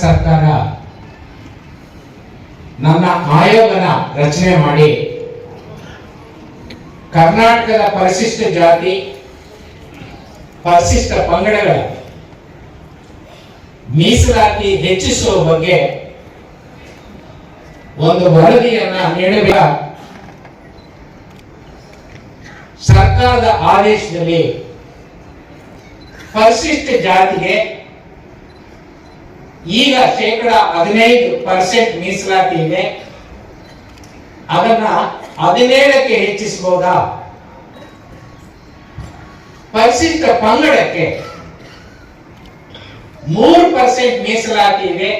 ಸರ್ಕಾರ ನನ್ನ ಆಯೋಗನ ರಚನೆ ಮಾಡಿ ಕರ್ನಾಟಕದ ಪರಿಶಿಷ್ಟ ಜಾತಿ, ಪರಿಶಿಷ್ಟ ಪಂಗಡಗಳ ಮೀಸಲಾತಿ ಹೆಚ್ಚಿಸುವ ಬಗ್ಗೆ ಒಂದು ವರದಿಯನ್ನ ನೀಡುವ ಸರ್ಕಾರದ ಆದೇಶದಲ್ಲಿ ಪರಿಶಿಷ್ಟ ಜಾತಿಗೆ ಈಗ ಶೇಕಡ ಹದಿನೈದು ಪರ್ಸೆಂಟ್ ಮೀಸಲಾತಿ ಇದೆ ಅದನ್ನ ಹದಿನೇಳಕ್ಕೆ ಹೆಚ್ಚಿಸಬಹುದಾ ಪರಿಶಿಷ್ಟ ಪಂಗಡಕ್ಕೆ ಮೂರು ಪರ್ಸೆಂಟ್ ಮೀಸಲಾತಿ ಇದೆ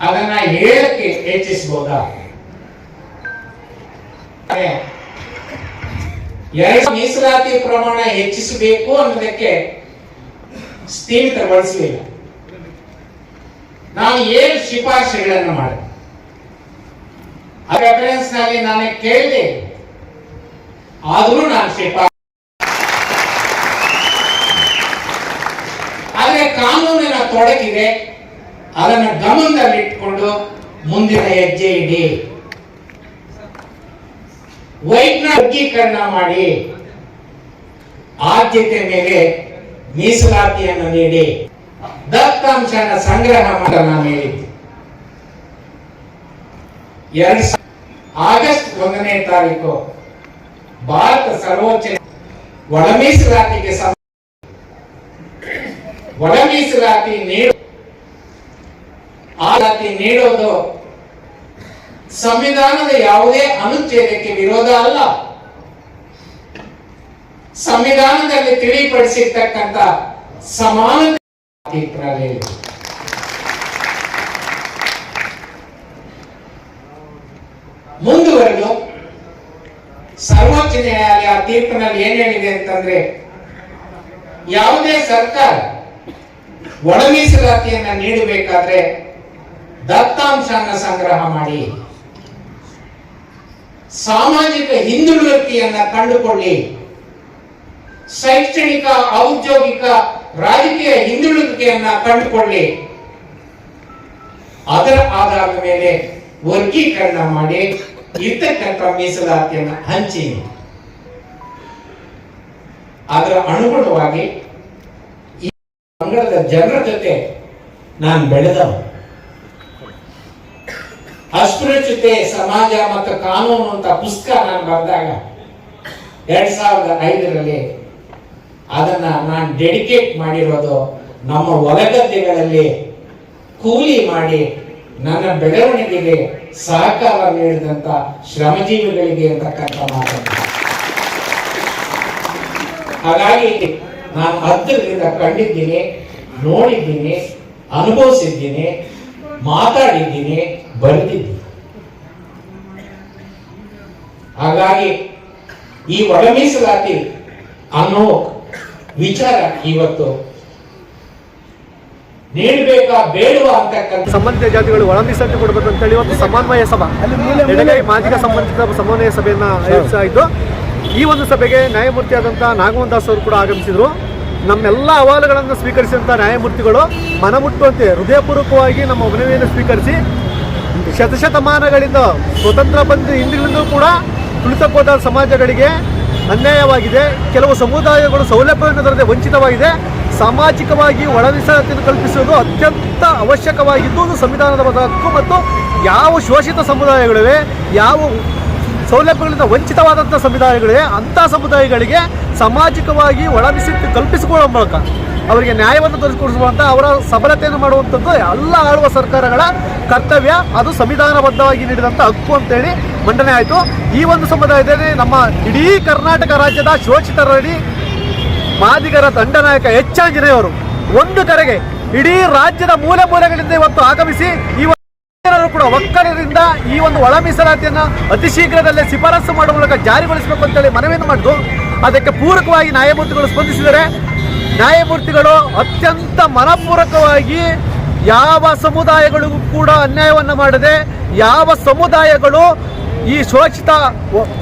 ಅದನ್ನ ಏಳಕ್ಕೆ ಹೆಚ್ಚಿಸಬಹುದಾ ಎರಡು ಮೀಸಲಾತಿ ಪ್ರಮಾಣ ಹೆಚ್ಚಿಸಬೇಕು ಅನ್ನೋದಕ್ಕೆ ಸ್ಥೀಮಿತಗೊಳಿಸಲಿಲ್ಲ ನಾನು ಏನು ಶಿಫಾರಸುಗಳನ್ನು ಮಾಡಿದೆ? ರೆಫರೆನ್ಸ್ನಲ್ಲಿ ನಾನು ಕೇಳಿದೆ. ಆದರೂ ನಾನು ಶಿಫಾರಸು ಆದರೆ ಕಾನೂನಿನ ತೊಡಕಿದೆ ಅದನ್ನು ಗಮನದಲ್ಲಿಟ್ಟುಕೊಂಡು ಮುಂದಿನ ಹೆಜ್ಜೆ ಇಡಿ. ವೈಟ್ನ ವರ್ಗೀಕರಣ ಮಾಡಿ. ಆದ್ಯತೆ ಮೇಲೆ ಮೀಸಲಾತಿಯನ್ನು ನೀಡಿ. ದತ್ತಾಂಶನ ಸಂಗ್ರಹ ಮಾಡ ನಾನು ಹೇಳಿದ್ದೆ. ಎರಡ್ ಆಗಸ್ಟ್ ಒಂದನೇ ತಾರೀಕು ಭಾರತ ಸರ್ವೋಚ್ಚ ಒಳ ಮೀಸಲಾತಿಗೆ ನೀಡ ಆಲಾತಿ ನೀಡೋದು ಸಂವಿಧಾನದ ಯಾವುದೇ ಅನುಚ್ಛೇದಕ್ಕೆ ವಿರೋಧ ಅಲ್ಲ. ಸಂವಿಧಾನದಲ್ಲಿ ತಿಳಿಪಡಿಸಿರ್ತಕ್ಕಂಥ ಸಮಾನತೆ ಮುಂದುವರೆದು ಸರ್ವೋಚ್ಚ ನ್ಯಾಯಾಲಯ ತೀರ್ಪಿನಲ್ಲಿ ಏನ್ ಹೇಳಿದೆ ಅಂತಂದ್ರೆ, ಯಾವುದೇ ಸರ್ಕಾರ ಒಳ ಮೀಸಲಾತಿಯನ್ನ ನೀಡಬೇಕಾದ್ರೆ ದತ್ತಾಂಶನ ಸಂಗ್ರಹ ಮಾಡಿ, ಸಾಮಾಜಿಕ ಹಿಂದುಳಿಕೆಯನ್ನ ಕಂಡುಕೊಳ್ಳಿ, ಶೈಕ್ಷಣಿಕ, ಔದ್ಯೋಗಿಕ ರಾಜಕೀಯ ಹಿಂದುಳಿಕೆಯನ್ನ ಕಂಡುಕೊಳ್ಳಿ. ಅದರ ಆಧಾರದ ಮೇಲೆ ವರ್ಗೀಕರಣ ಮಾಡಿ ಇರ್ತಕ್ಕಂಥ ಮೀಸಲಾತಿಯನ್ನ ಹಂಚಿ. ಅದರ ಅನುಗುಣವಾಗಿ ಈ ಪಂಗಡದ ಜನರ ಜೊತೆ ನಾನು ಬೆಳೆದ ಅಸ್ಪೃಶ್ಯತೆ ಸಮಾಜ ಮತ್ತು ಕಾನೂನು ಅಂತ ಪುಸ್ತಕ ನಾನು ಬರೆದಾಗ ಎರಡ್ ಸಾವಿರದ ಐದರಲ್ಲಿ ಅದನ್ನ ನಾನು ಡೆಡಿಕೇಟ್ ಮಾಡಿರೋದು ನಮ್ಮ ಹೊಲಗದ್ದೆಗಳಲ್ಲಿ ಕೂಲಿ ಮಾಡಿ ನನ್ನ ಬೆಳವಣಿಗೆಗೆ ಸಹಕಾರ ನೀಡಿದಂತ ಶ್ರಮಜೀವಿಗಳಿಗೆ ಅಂತಕ್ಕಂಥ ಮಾತು. ಹಾಗಾಗಿ ನಾನು ಹತ್ತಿರದಿಂದ ಕಂಡಿದ್ದೀನಿ, ನೋಡಿದ್ದೀನಿ, ಅನುಭವಿಸಿದ್ದೀನಿ, ಮಾತಾಡಿದ್ದೀನಿ, ಬರೆದಿದ್ದೀನಿ. ಹಾಗಾಗಿ ಈ ಒಳ ಮೀಸಲಾತಿ ಅನ್ನೋ ವಿಚಾರ ಇವತ್ತು ನೀಡಬೇಕಾ ಬೇಡವಾ ಅಂತಕ್ಕಂಥ ಸಂಬಂಧಿತ ಜಾತಿಗಳು ಒಳ ಕೊಡಬೇಕು ಅಂತ ಹೇಳಿ ಇವತ್ತು ಸಮನ್ವಯ ಸಭಾ. ಎಡಗೈ ಮಾದಿಗ ಸಂಬಂಧಿತ ಸಮನ್ವಯ ಸಭೆಯನ್ನ ಆಯೋಜಿಸಲಾಯಿತು ಈ ಒಂದು ಸಭೆಗೆ ನ್ಯಾಯಮೂರ್ತಿಯಾದಂಥ ನಾಗಮೋಹನ್ ದಾಸ್ ಅವರು ಕೂಡ ಆಗಮಿಸಿದರು. ನಮ್ಮೆಲ್ಲ ಅಹವಾಲುಗಳನ್ನು ಸ್ವೀಕರಿಸಿದಂಥ ನ್ಯಾಯಮೂರ್ತಿಗಳು ಮನಮುಟ್ಟುವಂತೆ ಹೃದಯಪೂರ್ವಕವಾಗಿ ನಮ್ಮ ಮನವಿಯನ್ನು ಸ್ವೀಕರಿಸಿ ಶತಶತಮಾನಗಳಿಂದ ಸ್ವತಂತ್ರ ಬಂದ ಹಿಂದಿನಿಂದಲೂ ಕೂಡ ತುಳಿತಕ್ಕೋದ ಸಮಾಜಗಳಿಗೆ ಅನ್ಯಾಯವಾಗಿದೆ. ಕೆಲವು ಸಮುದಾಯಗಳು ಸೌಲಭ್ಯವನ್ನು ವಂಚಿತವಾಗಿದೆ. ಸಾಮಾಜಿಕವಾಗಿ ಒಳ ಕಲ್ಪಿಸುವುದು ಅತ್ಯಂತ ಅವಶ್ಯಕವಾಗಿದ್ದು ಸಂವಿಧಾನದ ಹಕ್ಕು ಮತ್ತು ಯಾವ ಶೋಷಿತ ಸಮುದಾಯಗಳಿವೆ, ಯಾವ ಸೌಲಭ್ಯಗಳಿಂದ ವಂಚಿತವಾದಂಥ ಸಮುದಾಯಗಳಿವೆ, ಅಂಥ ಸಮುದಾಯಗಳಿಗೆ ಸಾಮಾಜಿಕವಾಗಿ ಒಳವಿಸಿ ಕಲ್ಪಿಸಿಕೊಳ್ಳುವ ಮೂಲಕ ಅವರಿಗೆ ನ್ಯಾಯವನ್ನು ದೊರಕಿಸುವಂತ ಅವರ ಸಬಲತೆಯನ್ನು ಮಾಡುವಂಥದ್ದು ಎಲ್ಲ ಆಳುವ ಸರ್ಕಾರಗಳ ಕರ್ತವ್ಯ. ಅದು ಸಂವಿಧಾನಬದ್ಧವಾಗಿ ನೀಡಿದಂಥ ಹಕ್ಕು ಅಂತೇಳಿ ಮಂಡನೆ ಆಯಿತು. ಈ ಒಂದು ಸಮುದಾಯದಲ್ಲಿ ನಮ್ಮ ಇಡೀ ಕರ್ನಾಟಕ ರಾಜ್ಯದ ಶೋಷಿತರಡಿ ಮಾದಿಗರ ದಂಡನಾಯಕ ಎಚ್ ಆಂಜನೇಯವರು ಒಂದು ಕರೆಗೆ ಇಡೀ ರಾಜ್ಯದ ಮೂಲೆ ಮೂಲೆಗಳಿಂದ ಇವತ್ತು ಆಗಮಿಸಿ ಈ ಕೂಡ ಒಕ್ಕಲರಿಂದ ಈ ಒಂದು ಒಳ ಮೀಸಲಾತಿಯನ್ನು ಅತಿ ಶೀಘ್ರದಲ್ಲೇ ಶಿಫಾರಸು ಮಾಡುವ ಮೂಲಕ ಜಾರಿಗೊಳಿಸಬೇಕು ಅಂತೇಳಿ ಮನವಿಯನ್ನು ಮಾಡಿದ್ದು. ಅದಕ್ಕೆ ಪೂರಕವಾಗಿ ನ್ಯಾಯಮೂರ್ತಿಗಳು ಸ್ಪಂದಿಸಿದರೆ ನ್ಯಾಯಮೂರ್ತಿಗಳು ಅತ್ಯಂತ ಮನಪೂರಕವಾಗಿ ಯಾವ ಸಮುದಾಯಗಳಿಗೂ ಕೂಡ ಅನ್ಯಾಯವನ್ನು ಮಾಡದೆ ಯಾವ ಸಮುದಾಯಗಳು ಈ ಶೋಷಿತ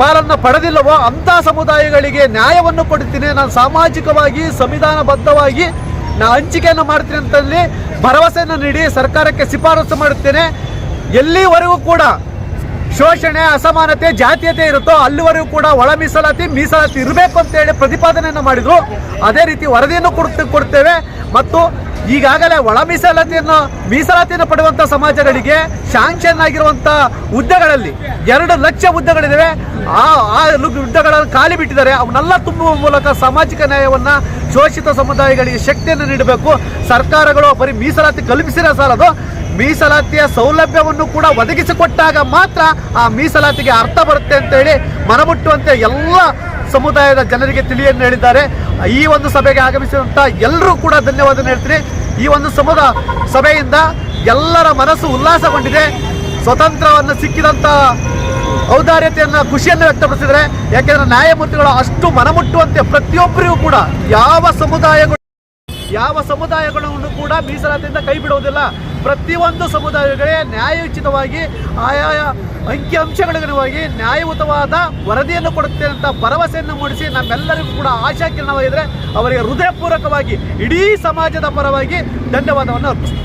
ಪಾಲನ್ನು ಪಡೆದಿಲ್ಲವೋ ಅಂಥ ಸಮುದಾಯಗಳಿಗೆ ನ್ಯಾಯವನ್ನು ಕೊಡುತ್ತೀನಿ. ನಾನು ಸಾಮಾಜಿಕವಾಗಿ, ಸಂವಿಧಾನಬದ್ಧವಾಗಿ ನಾ ಹಂಚಿಕೆಯನ್ನು ಮಾಡ್ತೀನಿ ಅಂತಲ್ಲಿ ಭರವಸೆಯನ್ನು ನೀಡಿ ಸರ್ಕಾರಕ್ಕೆ ಶಿಫಾರಸು ಮಾಡುತ್ತೇನೆ. ಎಲ್ಲಿವರೆಗೂ ಕೂಡ ಶೋಷಣೆ, ಅಸಮಾನತೆ, ಜಾತೀಯತೆ ಇರುತ್ತೋ ಅಲ್ಲಿವರೆಗೂ ಕೂಡ ಒಳ ಮೀಸಲಾತಿ ಮೀಸಲಾತಿ ಇರಬೇಕು ಅಂತ ಹೇಳಿ ಪ್ರತಿಪಾದನೆಯನ್ನು ಮಾಡಿದ್ರು. ಅದೇ ರೀತಿ ವರದಿಯನ್ನು ಕೊಡ್ತ, ಕೊಡ್ತೇವೆ. ಮತ್ತು ಈಗಾಗಲೇ ಒಳ ಮೀಸಲಾತಿಯನ್ನು ಮೀಸಲಾತಿಯನ್ನು ಪಡೆಯುವಂಥ ಸಮಾಜಗಳಿಗೆ ಶಾಂಕ್ಷನ್ ಆಗಿರುವಂಥ ಹುದ್ದೆಗಳಲ್ಲಿ ಎರಡು ಲಕ್ಷ ಹುದ್ದೆಗಳಿದ್ದಾವೆ ಆ ಆ ಹುದ್ದೆಗಳನ್ನು ಖಾಲಿ ಬಿಟ್ಟಿದ್ದಾರೆ. ಅವನ್ನೆಲ್ಲ ತುಂಬುವ ಮೂಲಕ ಸಾಮಾಜಿಕ ನ್ಯಾಯವನ್ನು, ಶೋಷಿತ ಸಮುದಾಯಗಳಿಗೆ ಶಕ್ತಿಯನ್ನು ನೀಡಬೇಕು. ಸರ್ಕಾರಗಳು ಬರೀ ಮೀಸಲಾತಿ ಕಲ್ಪಿಸಿರೋ ಸಾಲದು. ಮೀಸಲಾತಿಯ ಸೌಲಭ್ಯವನ್ನು ಕೂಡ ಒದಗಿಸಿಕೊಟ್ಟಾಗ ಮಾತ್ರ ಆ ಮೀಸಲಾತಿಗೆ ಅರ್ಥ ಬರುತ್ತೆ ಅಂತ ಹೇಳಿ ಮನಮುಟ್ಟುವಂತೆ ಎಲ್ಲ ಸಮುದಾಯದ ಜನರಿಗೆ ತಿಳಿಯನ್ನು ಹೇಳಿದ್ದಾರೆ. ಈ ಒಂದು ಸಭೆಗೆ ಆಗಮಿಸಿದಂಥ ಎಲ್ಲರೂ ಕೂಡ ಧನ್ಯವಾದ ಹೇಳ್ತೀನಿ. ಈ ಒಂದು ಸಮುದ ಸಭೆಯಿಂದ ಎಲ್ಲರ ಮನಸ್ಸು ಉಲ್ಲಾಸಗೊಂಡಿದೆ. ಸ್ವತಂತ್ರವನ್ನು ಸಿಕ್ಕಿದಂಥ ಔದಾರ್ಯತೆಯನ್ನು, ಖುಷಿಯನ್ನು ವ್ಯಕ್ತಪಡಿಸಿದರೆ ಯಾಕೆಂದರೆ ನ್ಯಾಯಮೂರ್ತಿಗಳು ಅಷ್ಟು ಮನಮುಟ್ಟುವಂತೆ ಪ್ರತಿಯೊಬ್ಬರಿಗೂ ಕೂಡ ಯಾವ ಸಮುದಾಯಗಳು ಯಾವ ಸಮುದಾಯಗಳನ್ನು ಕೂಡ ಮೀಸಲಾತಿಯಿಂದ ಕೈ ಬಿಡುವುದಿಲ್ಲ ಪ್ರತಿಯೊಂದು ಸಮುದಾಯಗಳಿಗೆ ನ್ಯಾಯೋಚಿತವಾಗಿ ಆಯಾಯ ಅಂಕಿ ಅಂಶಗಳಿಗನುವಾಗಿ ನ್ಯಾಯಯುತವಾದ ವರದಿಯನ್ನು ಕೊಡುತ್ತೇನೆ ಅಂತ ಭರವಸೆಯನ್ನು ಮೂಡಿಸಿ ನಮ್ಮೆಲ್ಲರಿಗೂ ಕೂಡ ಆಶಾಕಿರಣವಾಗಿದ್ದರೆ ಅವರಿಗೆ ಹೃದಯಪೂರ್ವಕವಾಗಿ ಇಡೀ ಸಮಾಜದ ಪರವಾಗಿ ಧನ್ಯವಾದವನ್ನು ಅರ್ಪಿಸ್ತೀನಿ